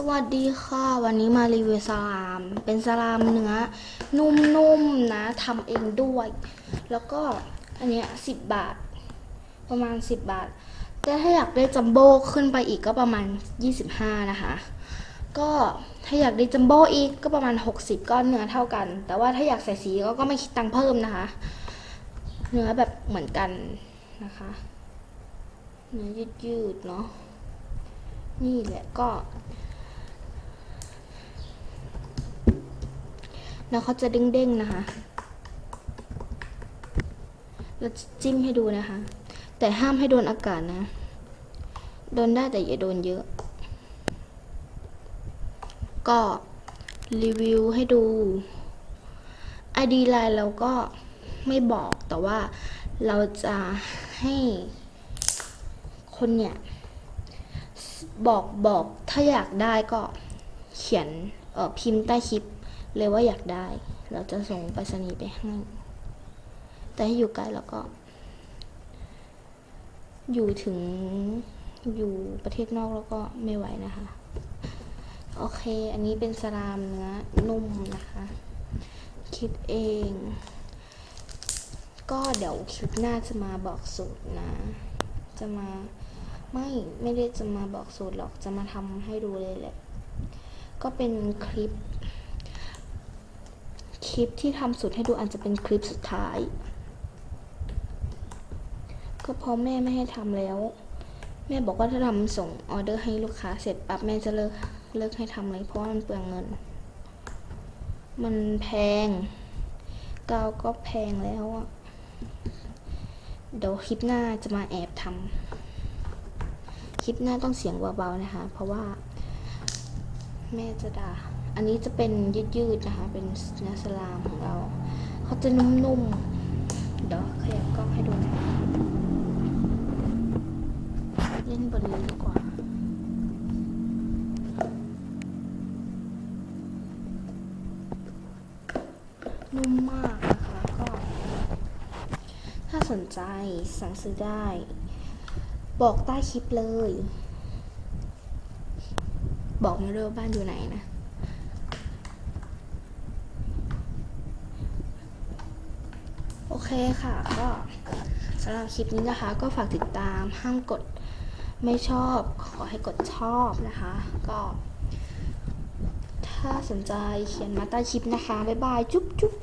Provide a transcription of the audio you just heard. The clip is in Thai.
สวัสดีค่ะ วันนี้มารีวิวสลาม เป็นสลามเนื้อ นุ่มๆนะทำเองด้วย แล้วก็อันเนี้ยสิบบาท ประมาณสิบบาท แต่ถ้าอยากได้จัมโบ้ขึ้นไปอีกก็ประมาณยี่สิบห้านะคะ ก็ถ้าอยากได้จัมโบ้อีกก็ประมาณหกสิบก้อนเนื้อเท่ากัน แต่ว่าถ้าอยากใส่สีก็ก็ไม่คิดตังค์เพิ่มนะคะ เนื้อแบบเหมือนกันนะคะ เนื้อยืดๆเนาะนี่แหละก็ แล้วเขาจะเด้งๆนะคะแล้วจิ้มให้ดูนะคะ แต่ห้ามให้โดนอากาศนะ โดนได้แต่อย่าโดนเยอะ ก็รีวิวให้ดู ID ไลน์เราก็ไม่บอกแต่ว่าเราจะให้คนเนี่ย บอกบอกถ้าอยากได้ก็เขียนเออพิมพ์ใต้คลิป เลยว่าอยากได้ เราจะส่งไปรษณีย์ไปให้ แต่ให้อยู่ไกลแล้วก็ อยู่ถึงอยู่ประเทศนอกแล้วก็ไม่ไหวนะคะ โอเค อันนี้เป็นสลามเนื้อนุ่มนะคะ คิดเอง ก็เดี๋ยวคลิปหน้าจะมาบอกสูตรนะ จะมาไม่ไม่ได้จะมาบอกสูตรหรอกจะมาทำให้ดูเลยแหละ ก็เป็นคลิป คลิปที่ทำสูตรให้ดูอาจจะเป็นคลิปสุดท้าย ก็พราะแม่ไม่ให้ทำแล้ว แม่บอกว่าถ้าทำส่งออเดอร์ให้ลูกค้าเสร็จปั๊บแม่จะเลิกเลิกให้ทำเลยเพราะว่ามันเปลืองเงิน มันแพงกาวก็แพงแล้วอะเดี๋ยวคลิปหน้าจะมาแอบทำคลิปหน้าต้องเสียงเบาๆนะคะ เพราะว่า แม่จะด่า อันนี้จะเป็นยืดๆนะคะ เป็นเนื้อสลามของเรา เขาจะนุ่มๆ เดี๋ยวขยับกล้องให้ดูนะเล่นบนนี้ดีกว่านุ่มมากนะคะก็ ถ้าสนใจสั่งซื้อได้ บอกใต้คลิปเลย บอกมาด้วยว่าบ้านอยู่ไหนนะ โอ เคค่ะ ก็สำหรับคลิปนี้นะคะ ก็ฝากติดตามห้ามกดไม่ชอบ ขอให้กดชอบนะคะ ก็ ถ้าสนใจเขียนมาใต้คลิปนะคะ บ๊ายบาย จุ๊บจุ๊บ